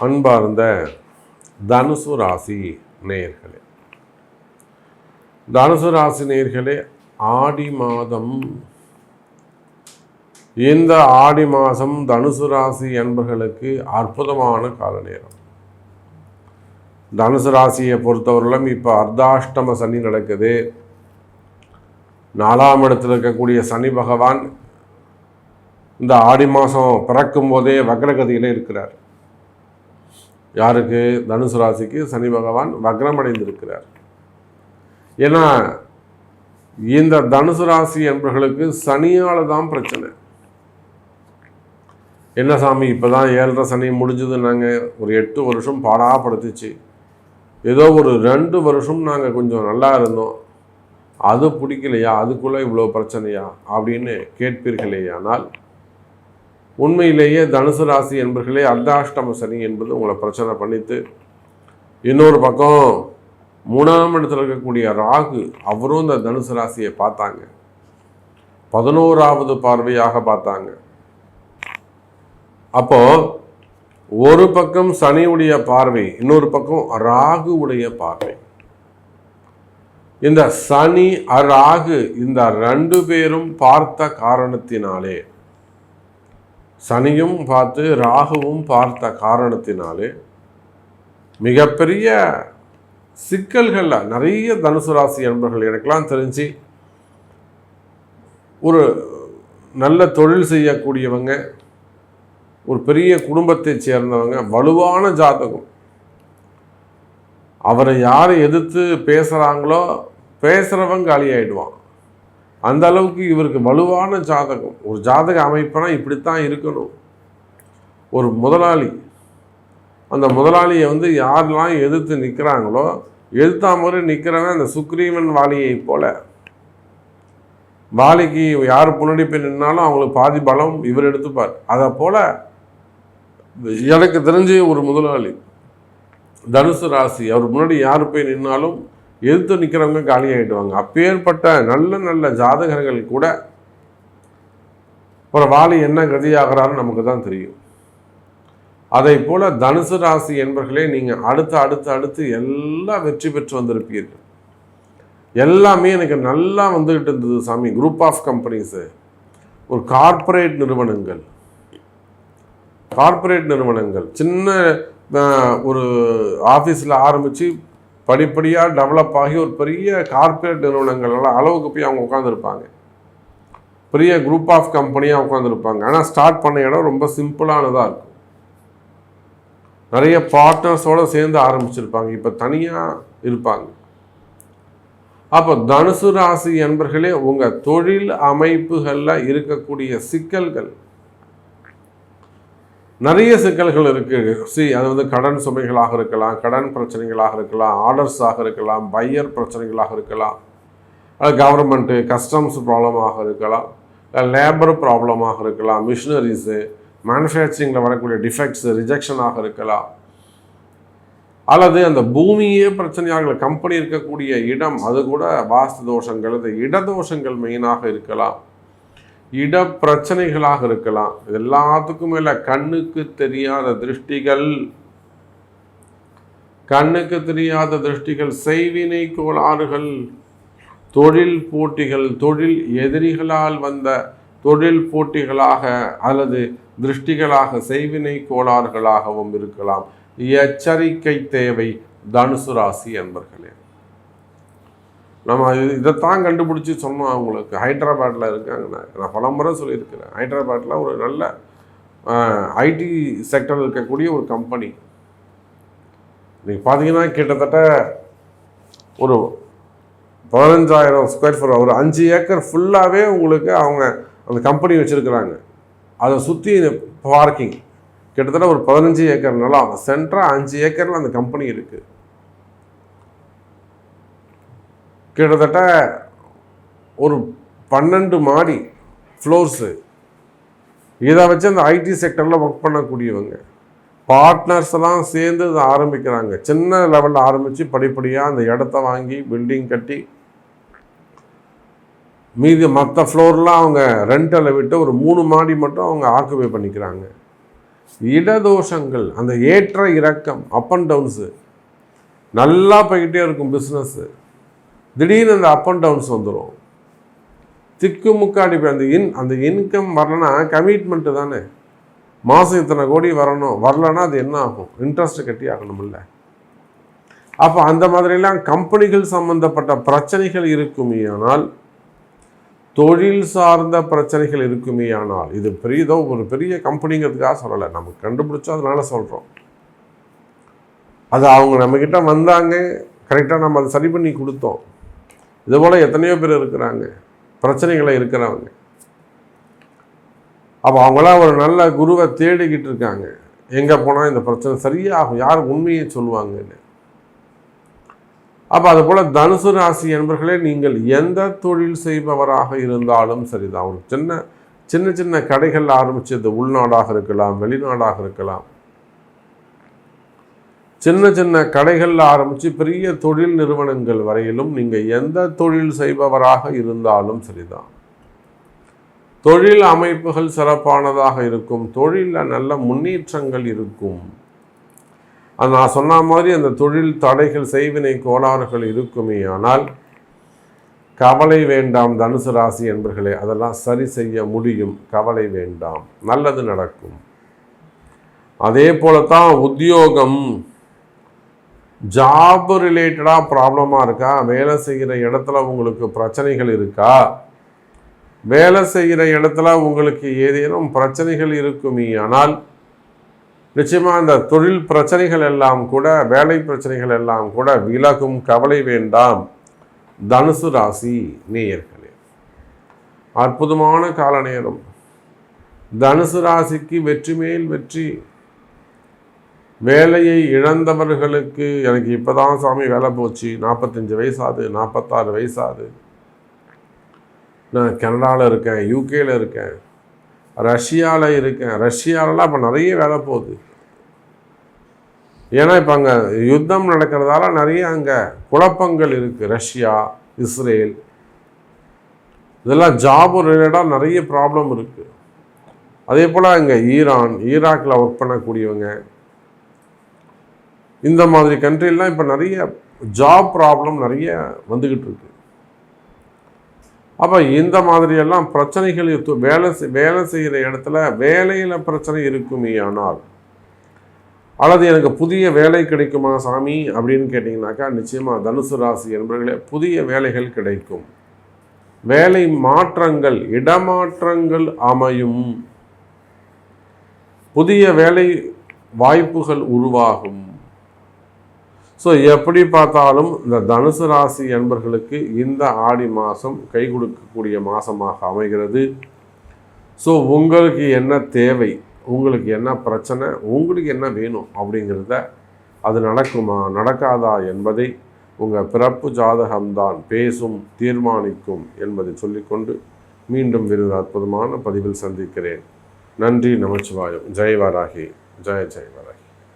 அன்பார்ந்த தனுசு ராசி நேயர்களே. தனுசு ராசி நேயர்களே ஆடி மாதம். இந்த ஆடி மாதம் தனுசு ராசி என்பர்களுக்கு அற்புதமான கால நேரம் தனுசு ராசியை பொறுத்தவரையிலும் இப்போ அர்த்தாஷ்டம சனி நடக்குது. நாலாம் இடத்தில் இருக்கக்கூடிய சனி பகவான் இந்த ஆடி மாதம் பிறக்கும் போதே வக்ரகதியில் இருக்கிறார். யாருக்கு? தனுசு ராசிக்கு சனி பகவான் வக்ரம் அடைந்திருக்கிறார் ஏன்னா இந்த தனுசு ராசி என்பவர்களுக்கு சனியால் தான் பிரச்சனை. என்ன சாமி இப்போ தான் ஏழரை சனி முடிஞ்சது நாங்கள் ஒரு எட்டு வருஷம் பாடாப்படுத்துச்சு. ஏதோ ஒரு ரெண்டு வருஷம் நாங்கள் கொஞ்சம் நல்லா இருந்தோம். அது பிடிக்கலையா? அதுக்குள்ளே இவ்வளோ பிரச்சனையா? அப்படின்னு கேட்பீர்களேயானால் உண்மையிலேயே தனுசு ராசி என்பர்களே அர்த்தாஷ்டம சனி என்பது உங்களை பிரச்சனை பண்ணித்து இன்னொரு பக்கம் மூணாம் இடத்துல இருக்கக்கூடிய ராகு அவரும் இந்த தனுசு ராசியை பார்த்தாங்க. பதினோராவது பார்வையாக பார்த்தாங்க. அப்போ ஒரு பக்கம் சனியுடைய பார்வை இன்னொரு பக்கம் ராகு உடைய பார்வை. இந்த சனி ராகு இந்த ரெண்டு பேரும் பார்த்த காரணத்தினாலே சனியும் பார்த்து ராகுவும் பார்த்த காரணத்தினாலே மிகப்பெரிய சிக்கல்களில் நிறைய தனுசு ராசி அன்பர்கள் எனக்கெல்லாம் தெரிஞ்சு ஒரு நல்ல தொழில் செய்யக்கூடியவங்க ஒரு பெரிய குடும்பத்தை சேர்ந்தவங்க வலுவான ஜாதகம். அவரை யாரை எதிர்த்து பேசுகிறாங்களோ பேசுகிறவங்க காலியாயிடுவான். அந்த அளவுக்கு இவருக்கு வலுவான ஜாதகம். ஒரு ஜாதக அமைப்புனா இப்படித்தான் இருக்கணும். ஒரு முதலாளி. அந்த முதலாளியை வந்து யாரெல்லாம் எதிர்த்து நிற்கிறாங்களோ எதிர்த்தா முறை நிற்கிறவன் அந்த சுக்ரீவன் வாலியை போல. வாலிக்கு யார் முன்னாடி போய் நின்னாலும் அவங்களுக்கு பாதி பலம் இவர் எடுத்துப்பார். அதை போல எனக்கு தெரிஞ்ச ஒரு முதலாளி. தனுசு ராசி. அவர் முன்னாடி யார் போய் நின்னாலும் எதிர்த்து நிற்கிறவங்க காலி ஆகிடுவாங்க அப்பேற்பட்ட நல்ல நல்ல ஜாதகர்கள் கூட ஒரு வாலி என்ன கதியாகிறான்னு நமக்கு தான் தெரியும். அதை போல தனுசு ராசி என்பர்களே நீங்கள் அடுத்து அடுத்து அடுத்து எல்லாம் வெற்றி பெற்று வந்திருப்பீர்கள். எல்லாமே எனக்கு நல்லா வந்துக்கிட்டு இருந்தது சாமி. குரூப் ஆஃப் கம்பெனிஸு ஒரு கார்ப்பரேட் நிறுவனங்கள். கார்ப்பரேட் நிறுவனங்கள். சின்ன ஒரு ஆஃபீஸில் ஆரம்பித்து படிப்படியாக டெவலப் ஆகி ஒரு பெரிய கார்ப்பரேட் நிறுவனங்கள் எல்லாம் அளவுக்கு போய் அவங்க உட்காந்துருப்பாங்க பெரிய குரூப் ஆஃப் கம்பெனியாக உட்காந்துருப்பாங்க ஆனால் ஸ்டார்ட் பண்ண இடம் ரொம்ப சிம்பிளானதாக இருக்கும். நிறைய பார்ட்னர்ஸோடு சேர்ந்து ஆரம்பிச்சிருப்பாங்க. இப்போ தனியாக இருப்பாங்க. அப்போ தனுசு ராசி என்பர்களே உங்கள் தொழில் அமைப்புகளில் இருக்கக்கூடிய சிக்கல்கள் நிறைய சிக்கல்கள் இருக்குது சி அது வந்து கடன் சுமைகளாக இருக்கலாம் கடன் பிரச்சனைகளாக இருக்கலாம் ஆர்டர்ஸாக இருக்கலாம் பையர் பிரச்சனைகளாக இருக்கலாம். கவர்மெண்ட்டு கஸ்டம்ஸ் ப்ராப்ளமாக இருக்கலாம் லேபர் ப்ராப்ளமாக இருக்கலாம் மிஷினரிஸு மேனுஃபேக்சரிங்கில் வரக்கூடிய டிஃபெக்ட்ஸ் ரிஜெக்ஷனாக இருக்கலாம். அல்லது அந்த பூமியே பிரச்சனையாக கம்பெனி இருக்கக்கூடிய இடம் அது கூட வாஸ்து தோஷங்கள் இந்த இடதோஷங்கள் மெயினாக இருக்கலாம். இட பிரச்சனைகளாக இருக்கலாம். இது எல்லாத்துக்கும் மேல கண்ணுக்கு தெரியாத திருஷ்டிகள். கண்ணுக்கு தெரியாத திருஷ்டிகள். செய்வினை கோளாறுகள். தொழில் போட்டிகள். தொழில் எதிரிகளால் வந்த தொழில் போட்டிகளாக அல்லது திருஷ்டிகளாக செய்வினை கோளாறுகளாகவும் இருக்கலாம். எச்சரிக்கை தேவை தனுசு ராசி என்பர்களே நம்ம இதைத்தான் கண்டுபிடிச்சி சொன்னோம் அவங்களுக்கு. ஹைதராபாட்டில் இருக்காங்க நான் நான் பல முறை சொல்லியிருக்கிறேன். ஹைதராபாட்டில் ஒரு நல்ல ஐடி செக்டரில் இருக்கக்கூடிய ஒரு கம்பெனி நீங்கள் பார்த்தீங்கன்னா கிட்டத்தட்ட ஒரு பதினஞ்சாயிரம் ஸ்கொயர் ஃபீட் ஒரு அஞ்சு ஏக்கர் ஃபுல்லாகவே உங்களுக்கு அவங்க அந்த கம்பெனி வச்சுருக்குறாங்க. அதை சுற்றி பார்க்கிங் கிட்டத்தட்ட ஒரு பதினஞ்சு ஏக்கர் நிலம் சென்ட்ராக அஞ்சு ஏக்கரில் அந்த கம்பெனி இருக்குது கிட்டத்தட்ட ஒரு பன்னெண்டு மாடி ஃப்ளோர்ஸு இதை வச்சு அந்த ஐடி செக்டரில் ஒர்க் பண்ணக்கூடியவங்க. பார்ட்னர்ஸ் எல்லாம் சேர்ந்து இதை ஆரம்பிக்கிறாங்க. சின்ன லெவலில் ஆரம்பித்து படிப்படியாக அந்த இடத்த வாங்கி பில்டிங் கட்டி மீதி மற்ற ஃப்ளோர்லாம் அவங்க ரெண்டில் விட்டு ஒரு மூணு மாடி மட்டும் அவங்க ஆக்குபை பண்ணிக்கிறாங்க. இடதோஷங்கள் அந்த ஏற்ற இறக்கம் அப் அண்ட் டவுன்ஸு நல்லா போய்கிட்டே இருக்கும் பிஸ்னஸ்ஸு திடீர்னு அந்த அப் அண்ட் டவுன்ஸ் வந்துடும் திக்கு முக்காடி அந்த இன் அந்த இன்கம் வரலன்னா கமிட்மெண்ட்டு தானே. மாதம் இத்தனை கோடி வரணும். வரலன்னா அது என்ன ஆகும்? இன்ட்ரெஸ்ட் கட்டி ஆகணும்ல அப்போ அந்த மாதிரிலாம் கம்பெனிகள் சம்பந்தப்பட்ட பிரச்சனைகள் இருக்குமே ஆனால் தொழில் சார்ந்த பிரச்சனைகள் இருக்குமே ஆனால் இது பெரியதோ ஒரு பெரிய கம்பெனிங்கிறதுக்காக சொல்லலை. நமக்கு கண்டுபிடிச்சோம் அதனால சொல்கிறோம் அது அவங்க நம்மக்கிட்ட வந்தாங்க. கரெக்டாக நம்ம அதை சரி பண்ணி கொடுத்தோம். இது போல் எத்தனையோ பேர் இருக்கிறாங்க. பிரச்சனைகளை இருக்கிறவங்க. அப்போ அவங்களாம் ஒரு நல்ல குருவை தேடிக்கிட்டு இருக்காங்க. எங்கே போனால் இந்த பிரச்சனை சரியாகும். யார் உண்மையை சொல்லுவாங்கன்னு. அப்போ அதுபோல் தனுசு ராசி என்பர்களே நீங்கள் எந்த தொழில் செய்பவராக இருந்தாலும் சரிதான். ஒரு சின்ன சின்ன சின்ன கடைகள் ஆரம்பித்தது உள்நாடாக இருக்கலாம் வெளிநாடாக இருக்கலாம். சின்ன சின்ன கடைகளில் ஆரம்பித்து பெரிய தொழில் நிறுவனங்கள் வரையிலும் நீங்கள் எந்த தொழில் செய்பவராக இருந்தாலும் சரிதான். தொழில் அமைப்புகள் சிறப்பானதாக இருக்கும். தொழிலில் நல்ல முன்னேற்றங்கள் இருக்கும். நான் சொன்ன மாதிரி அந்த தொழில் தடைகள் செய்வினை கோளாறுகள் இருக்குமே ஆனால் கவலை வேண்டாம் தனுசு ராசி என்பர்களே அதெல்லாம் சரி செய்ய முடியும். கவலை வேண்டாம். நல்லது நடக்கும். அதே போலத்தான் உத்தியோகம். ஜாப் ரிலேட்டடாக ப்ராப்ளமாக இருக்கா? வேலை செய்கிற இடத்துல உங்களுக்கு பிரச்சனைகள் இருக்கா? வேலை செய்கிற இடத்துல உங்களுக்கு ஏதேனும் பிரச்சனைகள் இருக்குமே ஆனால் நிச்சயமாக அந்த தொழில் பிரச்சனைகள் எல்லாம் கூட வேலை பிரச்சனைகள் எல்லாம் கூட விலகும் கவலை வேண்டாம். தனுசு ராசி நேயர்களே அற்புதமான கால நேரம். தனுசு ராசிக்கு வெற்றி மேல் வெற்றி வேலையை இழந்தவர்களுக்கு எனக்கு இப்போ தான் சாமி வேலை போச்சு. நாற்பத்தஞ்சு வயசாது நாற்பத்தாறு வயசாது. நான் கனடாவில் இருக்கேன் யூகேயில் இருக்கேன் ரஷ்யாவில் இருக்கேன். ரஷ்யாவிலலாம் இப்போ நிறைய வேலை போகுது. ஏன்னா இப்போ அங்கே யுத்தம் நடக்கிறதால நிறைய அங்கே குழப்பங்கள் இருக்குது ரஷ்யா இஸ்ரேல். இதெல்லாம் ஜாப் ரிலேட்டாக நிறைய ப்ராப்ளம் இருக்குது அதே போல் அங்கே ஈரான் ஈராக்கில் ஒர்க் பண்ணக்கூடியவங்க இந்த மாதிரி கண்ட்ரிலாம் இப்போ நிறைய ஜாப் ப்ராப்ளம் நிறைய வந்துக்கிட்டு இருக்கு. அப்போ இந்த மாதிரியெல்லாம் பிரச்சனைகள் வேலை வேலை செய்கிற இடத்துல வேலையில் பிரச்சனை இருக்குமே ஆனால் அல்லது எனக்கு புதிய வேலை கிடைக்குமா சாமி அப்படின்னு கேட்டிங்கனாக்கா நிச்சயமாக தனுசு ராசி என்பவர்களே புதிய வேலைகள் கிடைக்கும். வேலை மாற்றங்கள் இடமாற்றங்கள் அமையும். புதிய வேலை வாய்ப்புகள் உருவாகும். ஸோ எப்படி பார்த்தாலும் இந்த தனுசு ராசி என்பர்களுக்கு இந்த ஆடி மாதம் கை கொடுக்கக்கூடிய மாதமாக அமைகிறது. ஸோ உங்களுக்கு என்ன தேவை? உங்களுக்கு என்ன பிரச்சனை? உங்களுக்கு என்ன வேணும்? அப்படிங்கிறத அது நடக்குமா? நடக்காதா என்பதை உங்கள் பிறப்பு ஜாதகம்தான் பேசும் தீர்மானிக்கும் என்பதை சொல்லிக்கொண்டு மீண்டும் விருது அற்புதமான பதிவில் சந்திக்கிறேன். நன்றி நமச்சிவாயம். ஜெயவராகி. ஜெய ஜெயவராகி.